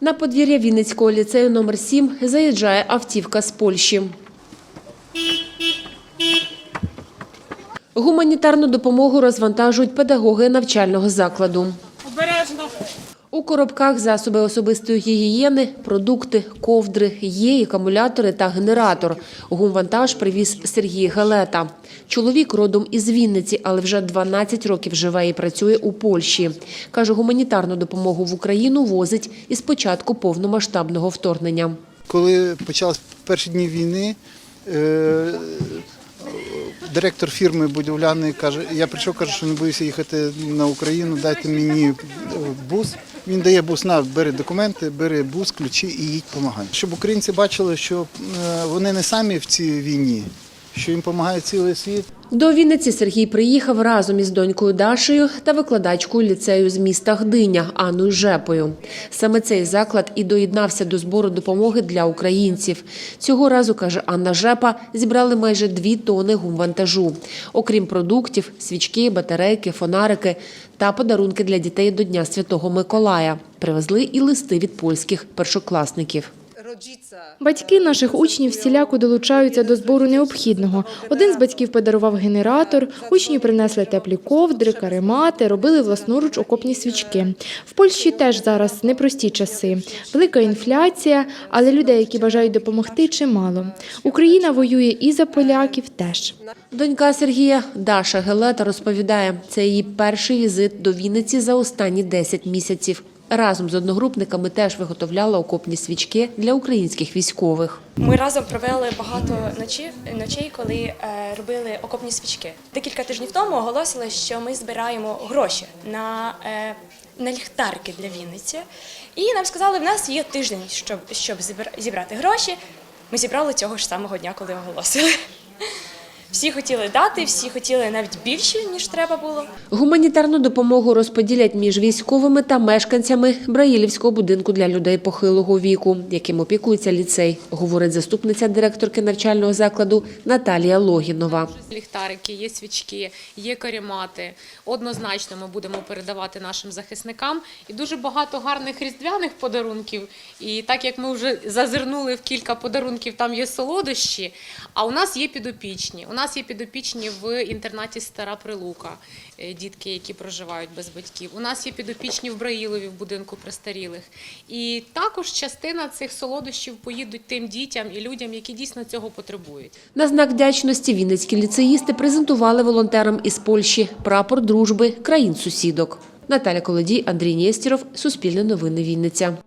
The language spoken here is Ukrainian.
На подвір'я Вінницького ліцею номер 7 заїжджає автівка з Польщі. Гуманітарну допомогу розвантажують педагоги навчального закладу. У коробках засоби особистої гігієни, продукти, ковдри, є акумулятори та генератор. Гумвантаж привіз Сергій Галета. Чоловік родом із Вінниці, але вже 12 років живе і працює у Польщі. Каже, гуманітарну допомогу в Україну возить із початку повномасштабного вторгнення. Коли почались перші дні війни, е, директор фірми будівляної каже, я прийшов, каже, що не боюся їхати на Україну, дайте мені е, бус. Він дає бус, на, бери документи, бери бус, ключі і їдь допомагай. Щоб українці бачили, що е, вони не самі в цій війні, що їм допомагає цілий світ. До Вінниці Сергій приїхав разом із донькою Дашею та викладачкою ліцею з міста Гдиня Анною Жепою. Саме цей заклад і доєднався до збору допомоги для українців. Цього разу, каже Анна Жепа, зібрали майже дві тони гумвантажу. Окрім продуктів, свічки, батарейки, фонарики та подарунки для дітей до Дня Святого Миколая. Привезли і листи від польських першокласників. Батьки наших учнів всіляко долучаються до збору необхідного. Один з батьків подарував генератор, учні принесли теплі ковдри, каремати, робили власноруч окопні свічки. В Польщі теж зараз непрості часи. Велика інфляція, але людей, які бажають допомогти, чимало. Україна воює і за поляків теж. Донька Сергія Даша Гелета розповідає, це її перший візит до Вінниці за останні 10 місяців. Разом з одногрупниками теж виготовляла окопні свічки для українських військових. Ми разом провели багато ночі, ночей, коли е, робили окопні свічки. Декілька тижнів тому оголосили, що ми збираємо гроші на, е, на ліхтарки для Вінниці. І нам сказали, в нас є тиждень, щоб, щоб зібрати гроші. Ми зібрали цього ж самого дня, коли оголосили. Всі хотіли дати, всі хотіли навіть більше, ніж треба було. Гуманітарну допомогу розподілять між військовими та мешканцями Браїлівського будинку для людей похилого віку, яким опікується ліцей, говорить заступниця директорки навчального закладу Наталія Логінова. Ліхтарики, є свічки, є каремати. Однозначно ми будемо передавати нашим захисникам. І дуже багато гарних різдвяних подарунків. І так як ми вже зазирнули в кілька подарунків, там є солодощі, а у нас є підопічні. Нас є підопічні в інтернаті Стара Прилука, е, дітки, які проживають без батьків. У нас є підопічні в Браїлові в будинку престарілих. І також частина цих солодощів поїдуть тим дітям і людям, які дійсно цього потребують. На знак вдячності вінницькі ліцеїсти презентували волонтерам із Польщі прапор дружби країн-сусідок. Наталя Колодій, Андрій Нєстіров, Суспільне новини Вінниця.